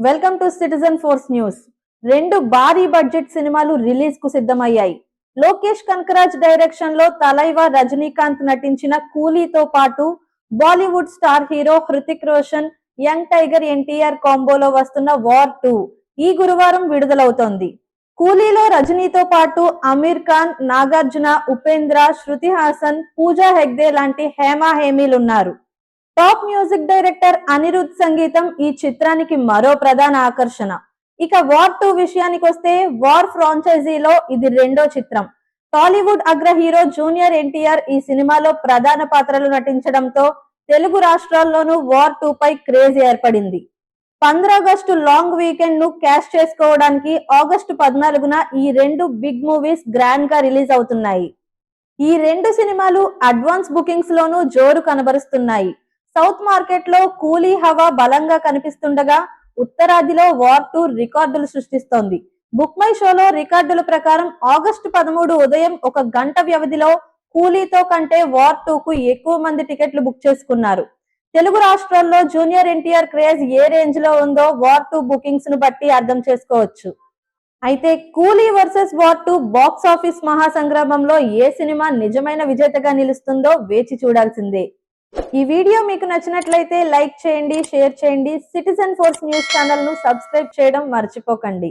Welcome to citizen force news రెండు భారీ budget సినిమాలు రిలీజ్కు సిద్ధమయ్యాయి. లోకేష్ కనకరాజ్ డైరెక్షన్లో తలైవా రజనీకాంత్ నటించిన కూలీతో పాటు Bollywood star hero Hrithik Roshan young tiger NTR కాంబోలో వస్తున్న వార్ టూ ఈ గురువారం విడుదలవుతోంది. కూలీలో రజనీతో పాటు అమీర్ ఖాన్ నాగార్జున ఉపేంద్ర శృతి హాసన్ పూజా హెగ్దే లాంటి హేమా హేమీలున్నారు. టాప్ మ్యూజిక్ డైరెక్టర్ అనిరుద్ సంగీతం ఈ చిత్రానికి మరో ప్రధాన ఆకర్షణ. ఇక వార్ టూ విషయానికి వస్తే వార్ ఫ్రాంచైజీలో ఇది రెండో చిత్రం. టాలీవుడ్ అగ్ర హీరో జూనియర్ ఎన్టీఆర్ ఈ సినిమాలో ప్రధాన పాత్రలు నటించడంతో తెలుగు రాష్ట్రాల్లోనూ వార్ టూ పై క్రేజ్ ఏర్పడింది. ఆగస్టు లాంగ్ వీకెండ్ను క్యాష్ చేసుకోవడానికి ఆగస్టు పద్నాలుగున ఈ రెండు బిగ్ మూవీస్ గ్రాండ్గా రిలీజ్ అవుతున్నాయి. ఈ రెండు సినిమాలు అడ్వాన్స్ బుకింగ్స్ లోనూ జోరు కనబరుస్తున్నాయి. సౌత్ మార్కెట్లో కూలీ హవా బలంగా కనిపిస్తుండగా ఉత్తరాదిలో వార్ టూ రికార్డులు సృష్టిస్తోంది. బుక్ మై షోలో రికార్డుల ప్రకారం ఆగస్టు పదమూడు ఉదయం ఒక గంట వ్యవధిలో కూలీతో కంటే వార్ టూ కు ఎక్కువ మంది టికెట్లు బుక్ చేసుకున్నారు. తెలుగు రాష్ట్రాల్లో జూనియర్ ఎన్టీఆర్ క్రేజ్ ఏ రేంజ్లో ఉందో వార్ టూ బుకింగ్స్ను బట్టి అర్థం చేసుకోవచ్చు. అయితే Coolie versus War two box office మహాసంగ్రామంలో ఏ సినిమా నిజమైన విజేతగా నిలుస్తుందో వేచి చూడాల్సిందే. ఈ వీడియో మీకు నచ్చినట్లయితే లైక్ చేయండి షేర్ చేయండి. సిటిజన్ ఫోర్స్ న్యూస్ ఛానల్ను సబ్స్క్రైబ్ చేయడం మర్చిపోకండి.